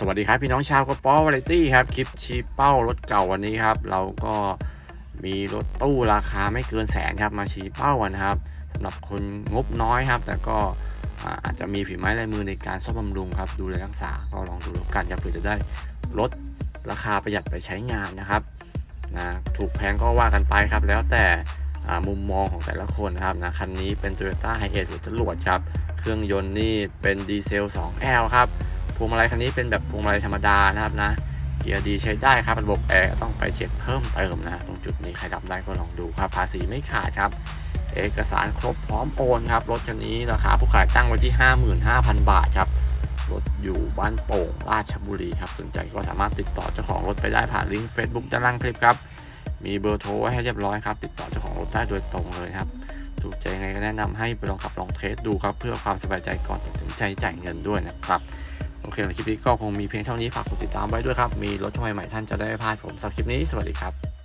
สวัสดีครับพี่น้องชาวกระป๋อวาไรตี้ครับคลิปชี้เป้ารถเก่าวันนี้ครับ เราก็มีรถตู้ราคาไม่เกินแสนครับมาชี้เป้ากันนะครับสำหรับคนงบน้อยครับ แต่ก็อาจจะมีฝีไม้ลายมือในการซ่อมบำรุงครับดูแลรักษาก็ลองดูแล้วกันครับเพื่อจะได้ลดราคาประหยัดไปใช้งานนะครับนะถูกแพงก็ว่ากันไปครับ แล้วแต่มุมมองของแต่ละคนนะครับนะคันนี้เป็น Toyota h i เอ e หัวจรวดครับ เครื่องยนต์นี่เป็นดีเซล 2L ครับ พวงมาลัยคันนี้เป็นแบบพวงมาลัยธรรมดานะครับนะเกียร์ดีใช้ได้ครับระบบแอร์ต้องไปเช็คเพิ่มเติมนะตรงจุดนี้ใครรับได้ก็ลองดูครับภาษีไม่ขาดครับ เอกสารครบพร้อมโอนครับรถคันนี้ราคาผู้ขายตั้งไว้ที่ 55,000 บาทครับรถอยู่บ้านโป่งราชบุรีครับสนใจก็สามารถติดต่อเจ้าของรถไปได้ผ่านลิงก์ Facebook ด้านล่างคลิปครับมีเบอร์โทรไว้ให้เรียบร้อยครับ ติดต่อเจ้าของรถได้โดยตรงเลยครับ ถูกใจยังไงก็แนะนำให้ไปลองขับลองเทสดูครับ เพื่อความสบายใจก่อนตัดสินใจจ่ายเงินด้วยนะครับ โอเคในคลิปนี้ก็คงมีเพียงเท่านี้ฝากกดติดตามไว้ด้วยครับ มีรถช่องใหม่ๆท่านจะได้ไม่พลาดผมสำหรับคลิปนี้สวัสดีครับ